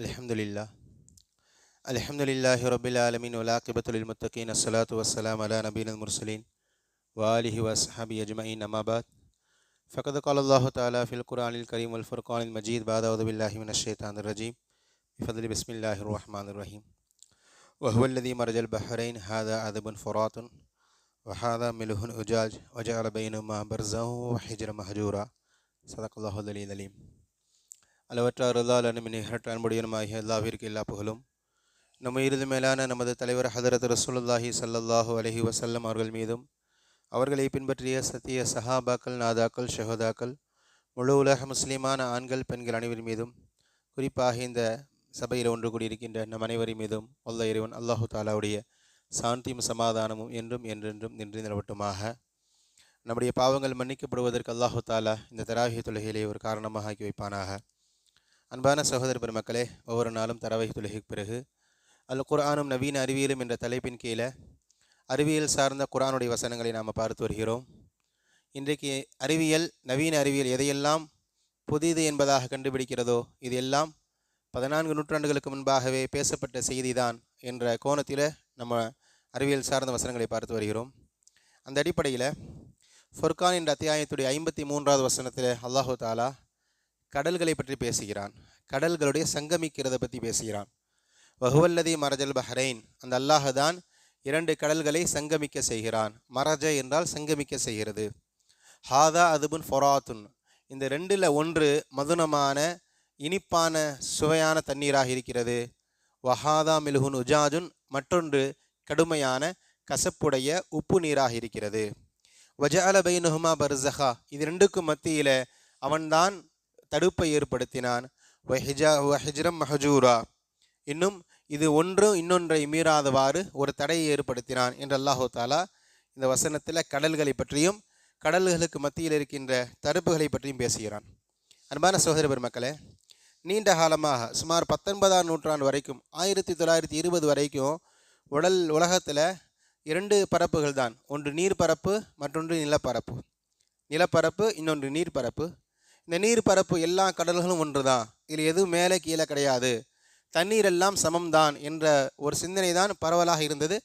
الحمد لله الحمد لله رب العالمين والعاقبة للمتقين الصلاة والسلام على نبينا المرسلين وآله وأصحابه أجمعين أما بعد۔ فقد قال الله تعالى في القرآن الكريم والفرقان المجيد بعد أعوذ بالله من الشيطان الرجيم بفضل بسم الله الرحمن الرحيم وهو الذي مرج البحرين هذا عذب فرات وهذا ملح أجاج وجعل بينهما برزا وحجرا مهجورا۔ صدق الله العلي العليم அளவற்ற அருளாளனும் நிகரற்ற அன்புடையனுமாகிய அல்லாவிற்கு எல்லா புகழும். நம்ம இறுதி மேலான நமது தலைவர் ஹதரத் ரசூலுல்லாஹி ஸல்லல்லாஹு அலஹி வசல்லம் அவர்கள் மீதும் அவர்களை பின்பற்றிய சத்திய சஹாபாக்கள் நாதாக்கள் ஷஹதாக்கள் முழு உலக முஸ்லீமான ஆண்கள் பெண்கள் அனைவர் மீதும் குறிப்பாக இந்த சபையில் ஒன்று கூடியிருக்கின்ற நம் அனைவரின் மீதும் அல்ல இறைவன் அல்லாஹு தாலாவுடைய சாந்தியும் சமாதானமும் என்றும் என்றென்றும் நின்று நிலவட்டுமாக. நம்முடைய பாவங்கள் மன்னிக்கப்படுவதற்கு அல்லாஹு தாலா இந்த தராகிய தொழுகையிலே ஒரு காரணமாக ஆக்கி வைப்பானாக. அன்பான சகோதர பெருமக்களே ஒவ்வொரு நாளும் தரவை தொழுகைக்கு பிறகு அல் குரானும் நவீன அறிவியலும் என்ற தலைப்பின் கீழே அறிவியல் சார்ந்த குரானுடைய வசனங்களை நாம் பார்த்து வருகிறோம். இன்றைக்கு அறிவியல் நவீன அறிவியல் எதையெல்லாம் புதிது என்பதாக கண்டுபிடிக்கிறதோ இது எல்லாம் பதினான்கு நூற்றாண்டுகளுக்கு முன்பாகவே பேசப்பட்ட செய்திதான் என்ற கோணத்தில் நம்ம அறிவியல் சார்ந்த வசனங்களை பார்த்து வருகிறோம். அந்த அடிப்படையில் ஃபொர்கான் என்ற அத்தியாயத்துடைய ஐம்பத்தி மூன்றாவது வசனத்தில் அல்லாஹு தாலா கடல்களை பற்றி பேசுகிறான். கடல்களுடைய சங்கமிக்கிறத பற்றி பேசுகிறான். வஹுவல்லதி மரஜல் பஹ்ரைன் அந்த அல்லாஹ் தான் இரண்டு கடல்களை சங்கமிக்க செய்கிறான். மரஜ என்றால் சங்கமிக்க செய்கிறது. ஹாதா அதுபுன் ஃபொராத்துன் இந்த ரெண்டில் ஒன்று மதுனமான இனிப்பான சுவையான தண்ணீராக இருக்கிறது. வஹாதா மிலுகுன் உஜாஜுன் மற்றொன்று கடுமையான கசப்புடைய உப்பு நீராக இருக்கிறது. வஜ அலபை பைனுஹுமா பர்சஹா இது ரெண்டுக்கும் மத்தியில் அவன்தான் தடுப்பை ஏற்படுத்தினான். வஹிஜா வஹிஜ்ரம் மஹஜூரா. இன்னும் இது ஒன்றும் இன்னொன்றை மீறாதவாறு ஒரு தடையை ஏற்படுத்தினான் என்று அல்லாஹு தாலா இந்த வசனத்தில் கடல்களை பற்றியும் கடல்களுக்கு மத்தியில் இருக்கின்ற தடுப்புகளை பற்றியும் பேசுகிறான். அன்பான சகோதர பெருமக்களே நீண்ட காலமாக சுமார் பத்தொன்பதாம் நூற்றாண்டு வரைக்கும் ஆயிரத்தி தொள்ளாயிரத்தி இருபது வரைக்கும் உடல் உலகத்தில் இரண்டு பரப்புகள் தான். ஒன்று நீர்ப்பரப்பு மற்றொன்று நிலப்பரப்பு. நிலப்பரப்பு இன்னொன்று நீர்ப்பரப்பு. இந்த நீர்ப்பரப்பு எல்லா கடல்களும் ஒன்று தான் இதில் எதுவும் மேலே கீழே கிடையாது. தண்ணீர் எல்லாம் சமம்தான் என்ற ஒரு சிந்தனை தான் பரவலாக இருந்தது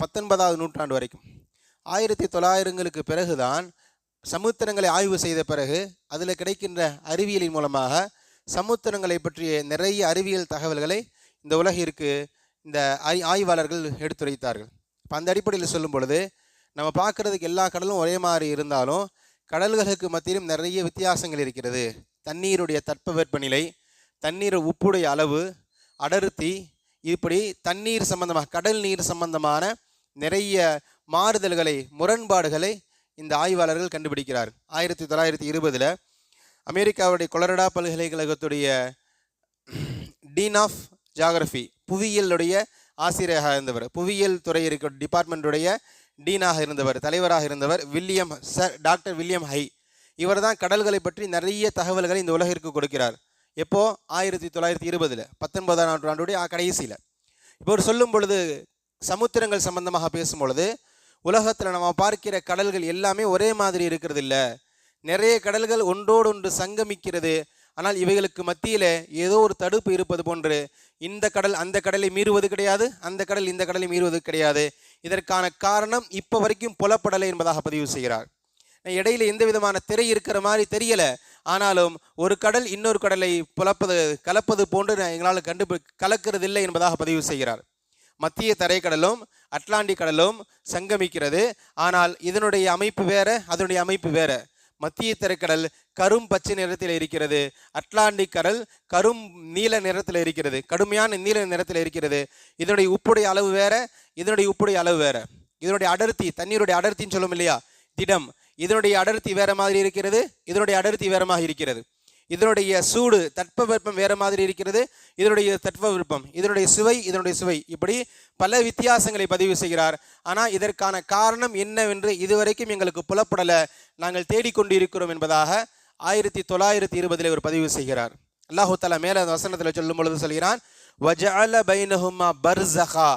பத்தொன்பதாவது நூற்றாண்டு வரைக்கும். ஆயிரத்தி தொள்ளாயிரங்களுக்கு பிறகுதான் சமுத்திரங்களை ஆய்வு செய்த பிறகு அதில் கிடைக்கின்ற அறிவியலின் மூலமாக சமுத்திரங்களை பற்றிய நிறைய அறிவியல் தகவல்களை இந்த உலகிற்கு இந்த ஆய் ஆய்வாளர்கள் எடுத்துரைத்தார்கள். இப்போ அந்த அடிப்படையில் சொல்லும் பொழுது நம்ம பார்க்குறதுக்கு எல்லா கடலும் ஒரே மாதிரி இருந்தாலும் கடல்களுக்கு மத்தியிலும் நிறைய வித்தியாசங்கள் இருக்கிறது. தண்ணீருடைய தட்பவெப்பநிலை தண்ணீர் உப்புடைய அளவு அடர்த்தி இப்படி தண்ணீர் சம்பந்தமாக கடல் நீர் சம்பந்தமான நிறைய மாறுதல்களை முரண்பாடுகளை இந்த ஆய்வாளர்கள் கண்டுபிடிக்கிறார். ஆயிரத்தி தொள்ளாயிரத்தி இருபதில் அமெரிக்காவுடைய கொலரடா பல்கலைக்கழகத்துடைய டீன் ஆஃப் ஜாகிரஃபி புவியியலுடைய ஆசிரியராக இருந்தவர். புவியியல் துறை இருக்க டிபார்ட்மெண்ட்டுடைய டீனாக இருந்தவர் தலைவராக இருந்தவர் William sir doctor William high. இவர் தான் கடல்களை பற்றி நிறைய தகவல்களை இந்த உலகிற்கு கொடுக்கிறார். எப்போது ஆயிரத்தி தொள்ளாயிரத்தி இருபதில் பத்தொன்பதாம் நூற்றாண்டுடைய கடைசியில். இப்போ ஒரு சொல்லும் பொழுது சமுத்திரங்கள் சம்பந்தமாக பேசும் பொழுது உலகத்தில் நம்ம பார்க்கிற கடல்கள் எல்லாமே ஒரே மாதிரி இருக்கிறது இல்லை நிறைய கடல்கள் ஒன்றோடு ஒன்று சங்கமிக்கிறது. ஆனால் இவைகளுக்கு மத்தியில் ஏதோ ஒரு தடுப்பு இருப்பது போன்று இந்த கடல் அந்த கடலை மீறுவது கிடையாது அந்த கடல் இந்த கடலை மீறுவது கிடையாது. இதற்கான காரணம் இப்போ வரைக்கும் புலப்படலை என்பதாக பதிவு செய்கிறார். இடையில எந்த விதமான திரை இருக்கிற மாதிரி தெரியல. ஆனாலும் ஒரு கடல் இன்னொரு கடலை புலப்பது கலப்பது போன்று எங்களால் கண்டு கலக்கிறது இல்லை என்பதாக பதிவு செய்கிறார். மத்திய தரைக்கடலும் அட்லாண்டிக் கடலும் சங்கமிக்கிறது. ஆனால் இதனுடைய அமைப்பு வேற அதனுடைய அமைப்பு வேற. மத்திய திரைக்கடல் கரும் பச்சை நிறத்தில் இருக்கிறது. அட்லாண்டிக் கடல் கரும் நீல நிறத்தில் இருக்கிறது. கடுமையான நீல நிறத்தில் இருக்கிறது. இதனுடைய உப்புடைய அளவு வேற இதனுடைய உப்புடைய அளவு வேற. இதனுடைய அடர்த்தி தண்ணீருடைய அடர்த்தின்னு சொல்லும் இல்லையா? திடம். இதனுடைய அடர்த்தி வேற மாதிரி இருக்கிறது இதனுடைய அடர்த்தி வேறமாக இருக்கிறது. இதனுடைய சூடு தட்பவெப்பம் வேறு மாதிரி இருக்கிறது. இதனுடைய தட்பவெப்பம் இதனுடைய சுவை இதனுடைய சுவை. இப்படி பல வித்தியாசங்களை பதிவு செய்கிறார். ஆனால் இதற்கான காரணம் என்னவென்று இதுவரைக்கும் எங்களுக்கு புலப்படலை. நாங்கள் தேடிக்கொண்டு இருக்கிறோம் என்பதாக ஆயிரத்தி தொள்ளாயிரத்தி இருபதில் ஒரு பதிவு செய்கிறார். அல்லாஹு தலா மேலே அந்த வசனத்தில் சொல்லும் பொழுது சொல்கிறான் வஜால பைனஹுமா பர்சஹா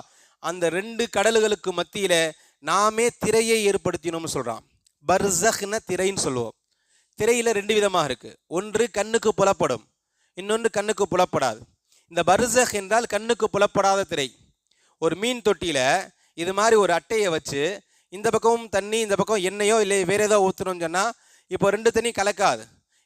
அந்த ரெண்டு கடல்களுக்கு மத்தியில் நாமே திரையை ஏற்படுத்தினோம்னு சொல்கிறான் பர்சஹ்ன திரைன்னு சொல்லுவோம். திரையில் ரெண்டு விதமாக இருக்குது ஒன்று கண்ணுக்கு புலப்படும் இன்னொன்று கண்ணுக்கு புலப்படாது. இந்த பர்சக் என்றால் கண்ணுக்கு புலப்படாத திரை. ஒரு மீன் தொட்டியில் இது மாதிரி ஒரு அட்டையை வச்சு இந்த பக்கமும் தண்ணி இந்த பக்கம் எண்ணெயோ இல்லை வேறு ஏதோ ஊற்றணும்னு சொன்னால் இப்போ ரெண்டு தண்ணி கலக்காது.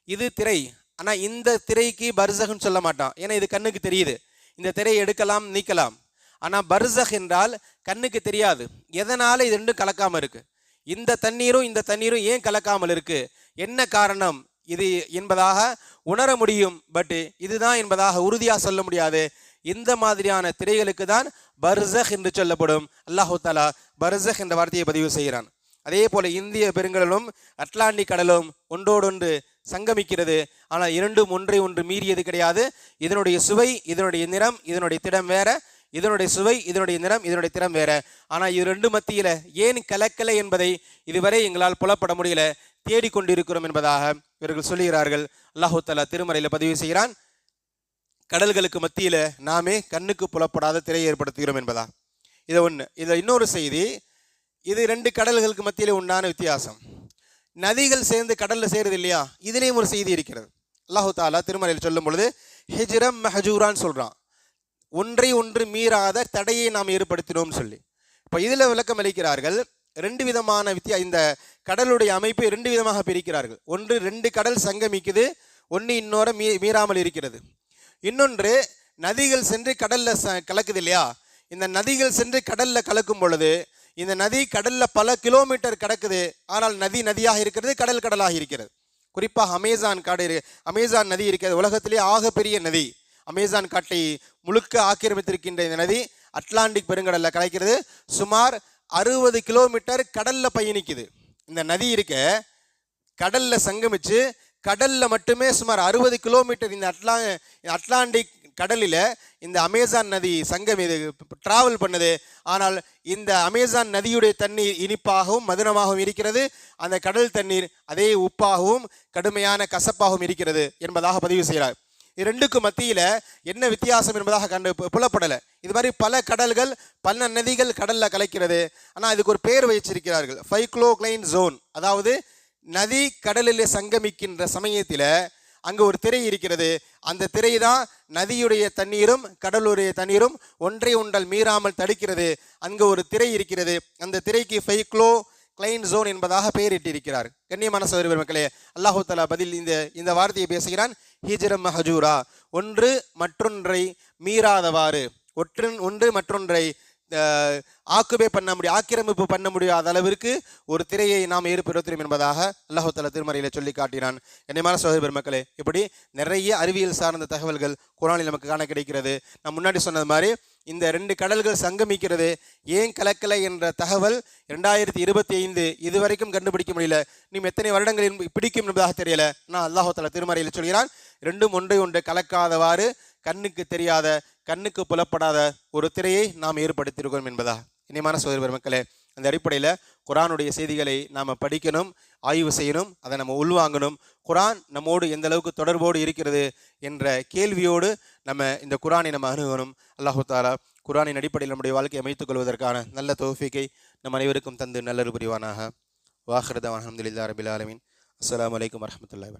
இது திரை. ஆனால் இந்த திரைக்கு பர்சக்னு சொல்ல மாட்டான். ஏன்னா இது கண்ணுக்கு தெரியுது. இந்த திரையை எடுக்கலாம் நீக்கலாம். ஆனால் பர்சக் என்றால் கண்ணுக்கு தெரியாது. எதனால் இது ரெண்டும் கலக்காமல் இருக்குது இந்த தண்ணீரும் இந்த தண்ணீரும் ஏன் கலக்காமல் இருக்கு? என்ன காரணம்? இது என்பதாக உணர முடியும். பட் இதுதான் என்பதாக உறுதியாக சொல்ல முடியாது. இந்த மாதிரியான திரைகளுக்கு தான் பர்சஹ் என்று சொல்லப்படும். அல்லாஹு தாலா பர்சக் என்ற வார்த்தையை பதிவு செய்கிறான். அதே போல இந்திய பெருங்கடலும் அட்லாண்டிக் கடலும் ஒன்றோடொன்று சங்கமிக்கிறது. ஆனால் இரண்டும் ஒன்றை ஒன்று மீறியது கிடையாது. இதனுடைய சுவை இதனுடைய நிறம் இதனுடைய திடம் வேற. இதனுடைய சுவை இதனுடைய நிறம் இதனுடைய திறம் வேற. ஆனால் இது ரெண்டு மத்தியில் ஏன் கலக்கலை என்பதை இதுவரை எங்களால் புலப்பட முடியல தேடிக்கொண்டிருக்கிறோம் என்பதாக இவர்கள் சொல்லுகிறார்கள். அல்லாஹு தலா திருமறையில் பதிவு செய்கிறான் கடல்களுக்கு மத்தியில் நாமே கண்ணுக்கு புலப்படாத திரையை ஏற்படுத்துகிறோம் என்பதா. இது ஒன்று இதில் இன்னொரு செய்தி இது ரெண்டு கடல்களுக்கு மத்தியிலே உண்டான வித்தியாசம். நதிகள் சேர்ந்து கடலில் சேருது இல்லையா? இதுலேயும் ஒரு செய்தி இருக்கிறது. அல்லாஹு தாலா திருமறையில் சொல்லும் பொழுது ஹிஜ்ரம் மஹஜூரான்னு சொல்கிறான் ஒன்றை ஒன்று மீறாத தடையை நாம் ஏற்படுத்தினோம் சொல்லி. இப்போ இதில் விளக்கம் அளிக்கிறார்கள் ரெண்டு விதமான வித்தியா இந்த கடலுடைய அமைப்பை ரெண்டு விதமாக பிரிக்கிறார்கள். ஒன்று ரெண்டு கடல் சங்கமிக்குது ஒன்று இன்னொரு மீ மீறாமல் இருக்கிறது. இன்னொன்று நதிகள் சென்று கடலில் ச கலக்குது இல்லையா? இந்த நதிகள் சென்று கடலில் கலக்கும் பொழுது இந்த நதி கடலில் பல கிலோமீட்டர் கடக்குது ஆனால் நதி நதியாக இருக்கிறது கடல் கடலாக இருக்கிறது. குறிப்பாக அமேசான் காடு இரு- அமேசான் நதி இருக்கிறது. உலகத்திலே ஆகப்பெரிய நதி. அமேசான் காட்டை முழுக்க ஆக்கிரமித்திருக்கின்ற இந்த நதி அட்லாண்டிக் பெருங்கடலில் கலைக்கிறது சுமார் அறுபது கிலோமீட்டர் கடலில் பயணிக்குது. இந்த நதி இருக்க கடலில் சங்கமிச்சு கடலில் மட்டுமே சுமார் அறுபது கிலோமீட்டர் இந்த அட்லா அட்லாண்டிக் கடலில் இந்த அமேசான் நதி சங்கம் இது டிராவல் பண்ணுது. ஆனால் இந்த அமேசான் நதியுடைய தண்ணீர் இனிப்பாகவும் மதுரமாகவும் இருக்கிறது. அந்த கடல் தண்ணீர் அதே உப்பாகவும் கடுமையான கசப்பாகவும் இருக்கிறது என்பதாக பதிவு செய்கிறார். இரண்டுக்கும் மத்தியில் என்ன வித்தியாசம் என்பதாக கண்டு புலப்படலை. இது மாதிரி பல கடல்கள் பல நதிகள் கடலில் கலக்கிறது. ஆனால் இதுக்கு ஒரு பேர் வச்சிருக்கிறார்கள் ஃபைக்ளோக்ளைன் ஜோன் அதாவது நதி கடலில் சங்கமிக்கின்ற சமயத்தில் அங்கே ஒரு திரை இருக்கிறது. அந்த திரை தான் நதியுடைய தண்ணீரும் கடலுடைய தண்ணீரும் ஒன்றை ஒன்றால் மீறாமல் தடுக்கிறது. அங்கே ஒரு திரை இருக்கிறது. அந்த திரைக்கு ஃபைக்ளோ கிளைன் ஜோன் என்பதாக பெயரிட்டிருக்கிறார். கண்ணியமான சகோதரி மக்களே அல்லாஹு தலா பதில் இந்த இந்த வார்த்தையை பேசுகிறான். ஹிஜ்ரம் மஹஜூரா. ஒன்று மற்றொன்றை மீறாதவாறு. ஒற்றின் ஒன்று மற்றொன்றை ஆக்குவே பண்ண முடியும் ஆக்கிரமிப்பு பண்ண முடியாத அளவிற்கு ஒரு திரையை நாம் ஏற்படுத்துகிறோம் என்பதாக அல்லாஹால தலா திருமறையில் சொல்லி காட்டினான். கண்ணியமான சகோதரி பெருமக்களே இப்படி நிறைய அறிவியல் சார்ந்த தகவல்கள் குரானில் நமக்கு காண கிடைக்கிறது. நான் முன்னாடி சொன்னது மாதிரி இந்த ரெண்டு கடல்கள் சங்கமிக்கிறது ஏன் கலக்கலை என்ற தகவல் ரெண்டாயிரத்தி இருபத்தி ஐந்து இதுவரைக்கும் கண்டுபிடிக்க முடியல. இன்னும் எத்தனை வருடங்களில் பிடிக்கும் என்பதாக தெரியல. நான் அல்லாஹு தலா திருமறையில் சொல்கிறான் ரெண்டும் ஒன்றை ஒன்று கலக்காதவாறு கண்ணுக்கு தெரியாத கண்ணுக்கு புலப்படாத ஒரு திரையை நாம் ஏற்படுத்தியிருக்கிறோம் என்பதா? இனிமான சோதரி பெருமக்களே அந்த அடிப்படையில் குரானுடைய செய்திகளை நாம் படிக்கணும் ஆய்வு செய்யணும் அதை நம்ம உள்வாங்கணும். குரான் நம்மோடு எந்த அளவுக்கு தொடர்போடு இருக்கிறது என்ற கேள்வியோடு நம்ம இந்த குரானை நம்ம அணுகணும். அல்லாஹு தாலா குரானின் அடிப்படையில் நம்முடைய வாழ்க்கையை அமைத்துக் கொள்வதற்கான நல்ல தோஃபிக்கை நம் அனைவருக்கும் தந்து நல்லது புரிவானாக. வாஹிரதா அலமதுல்லா ரபில் ஆலமின். அஸ்லாம் வலைக்கம் வரமத்துல